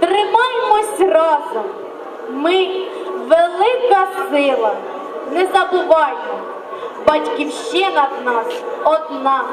Тримаймось разом. Ми велика сила. Не забуваймо, батьківщина в нас одна.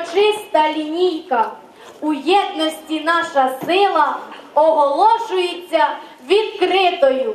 урочиста лінійка. У єдності наша сила оголошується відкритою.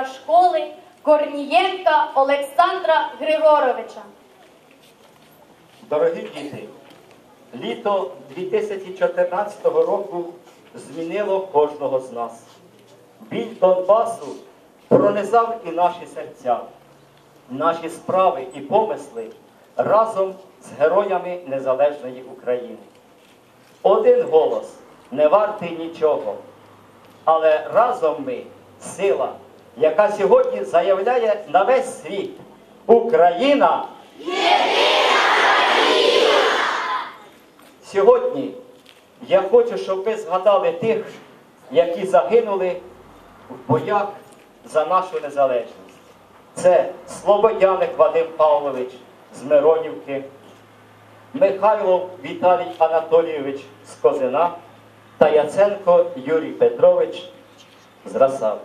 директора школи Корнієнка Олександра Григоровича. Дорогі діти, літо 2014 року змінило кожного з нас. Біль Донбасу пронизав і наші серця, наші справи і помисли разом з героями Незалежної України. Один голос не вартий нічого, але разом ми сила, яка сьогодні заявляє на весь світ Україна. Сьогодні я хочу, щоб ви згадали тих, які загинули в боях за нашу незалежність. Це Слободяник Вадим Павлович з Миронівки, Михайлов Віталій Анатолійович з Козина та Яценко Юрій Петрович з Расави.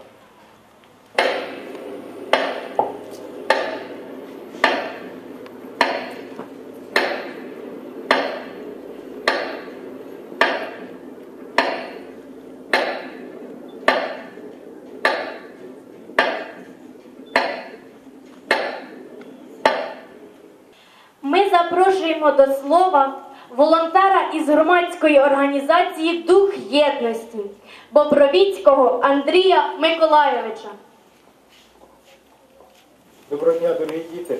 Ми запрошуємо до слова волонтера із громадської організації Дух єдності Бобровіцького Андрія Миколайовича. Доброго дня, дорогі діти.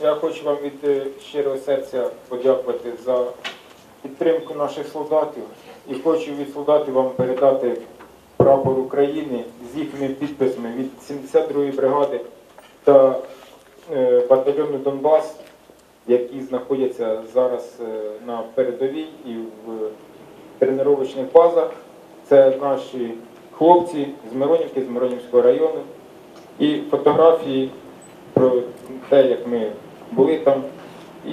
Я хочу вам від е, щирого серця подякувати за підтримку наших солдатів і хочу від солдатів вам передати прапор України з їхніми підписами від 72-ї бригади та е, батальйону Донбас, які знаходяться зараз е, на передовій і в тренувальних базах. Це наші хлопці з Миронівки, з Миронівського району. І фотографії про те, як ми були там, і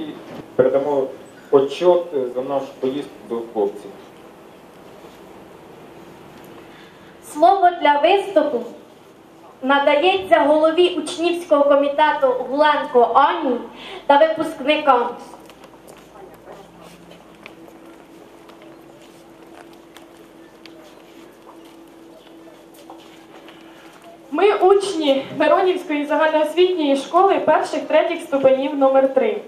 передамо отчет за нашу поїздку до хлопців. Слово для виступу надається голові учнівського комітету Гуленко Ані та випускникам. Ми учні Миронівської загальноосвітньої школи перших третіх ступенів номер 3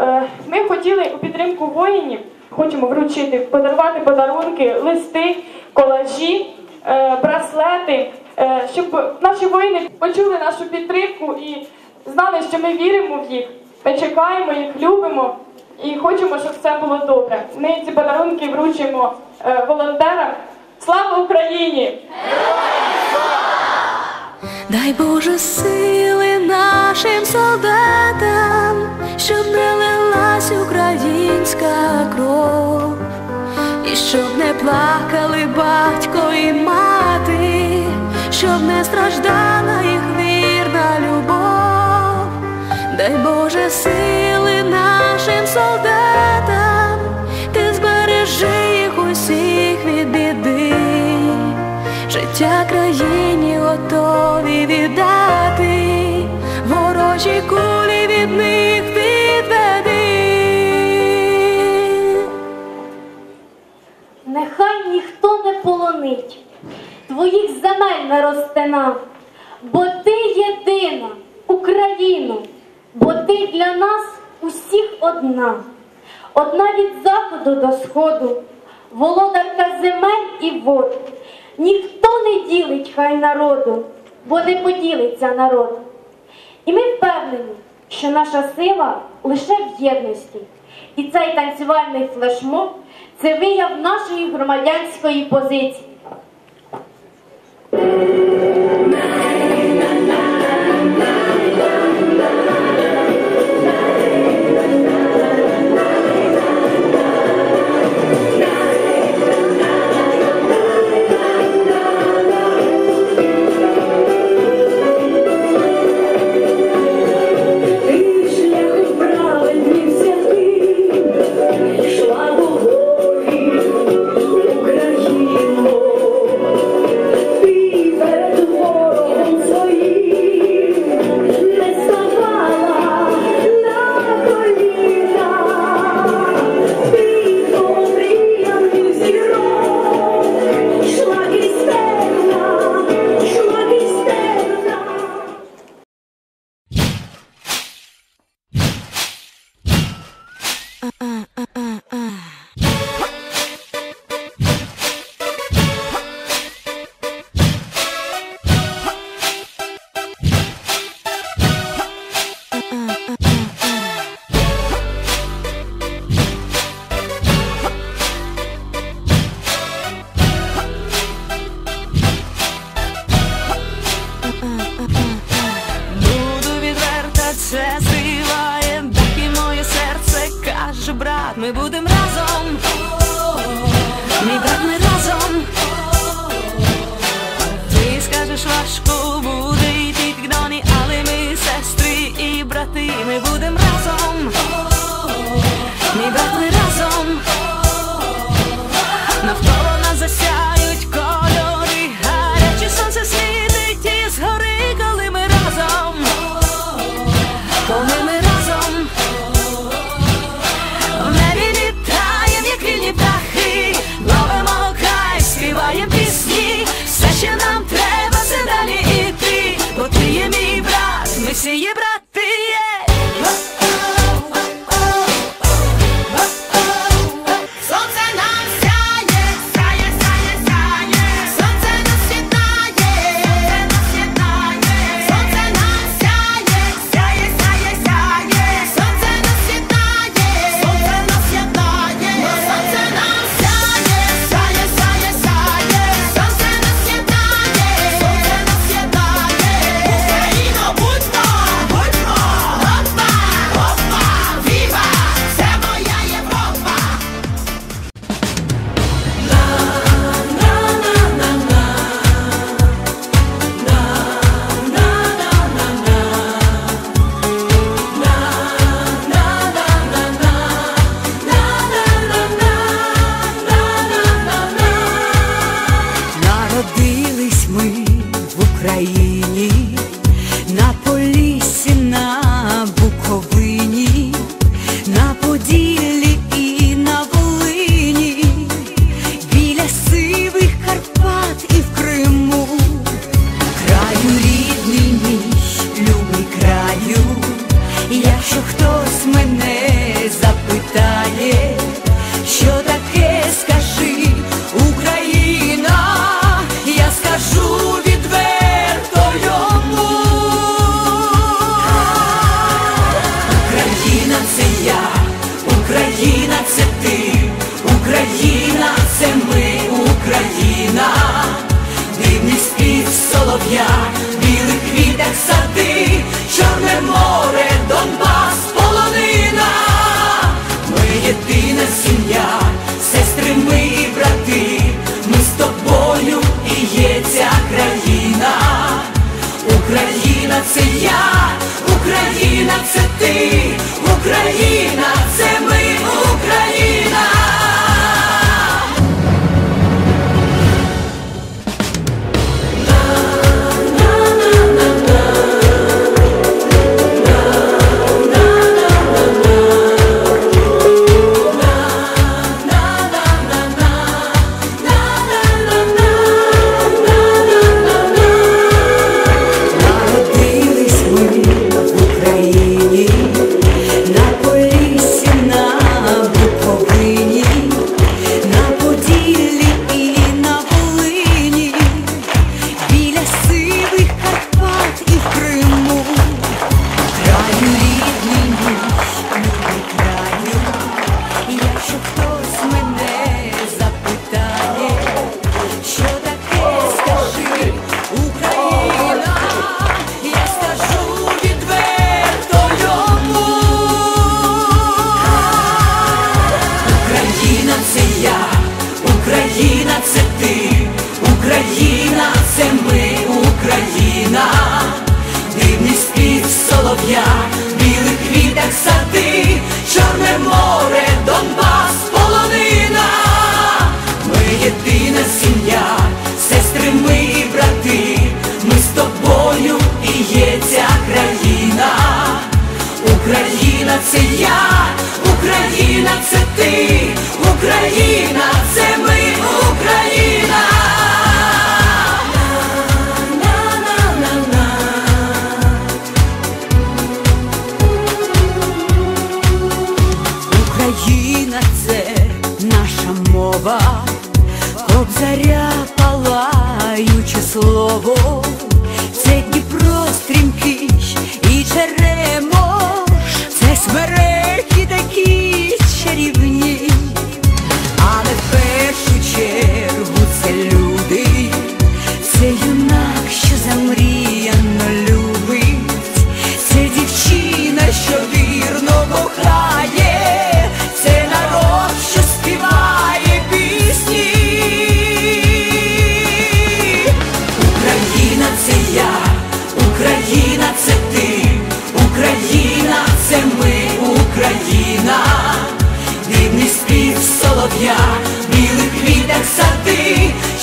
Е, Ми хотіли у підтримку воїнів, хочемо вручити, подарувати подарунки, листи, колажі, е, браслети, Е, щоб наші воїни почули нашу підтримку і знали, що ми віримо в їх, ми чекаємо їх, любимо і хочемо, щоб все було добре. Ми ці подарунки вручимо е, волонтерам. Слава Україні! Дай Боже сили нашим солдатам, щоб не лилась українська кров, і щоб не плакали батько і мати щоб не страждала їх вірна любов, дай Боже сили нашим солдатам, ти збережи їх усіх від біди, життя країні готові віддати, ворожі кулі від них відведи. Нехай ніхто не полонить твоїх земель не розтинав, бо ти єдина Україна, бо ти для нас усіх одна, одна від заходу до сходу, володарка земель і вод. Ніхто не ділить хай народу, бо не поділиться народ. І ми впевнені, що наша сила лише в єдності. І цей танцювальний флешмоб це вияв нашої громадянської позиції. uh, uh. Це Україна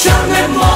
ciągle